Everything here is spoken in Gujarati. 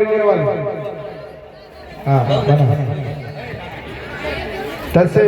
ઉરી રહેવાનું હા તસે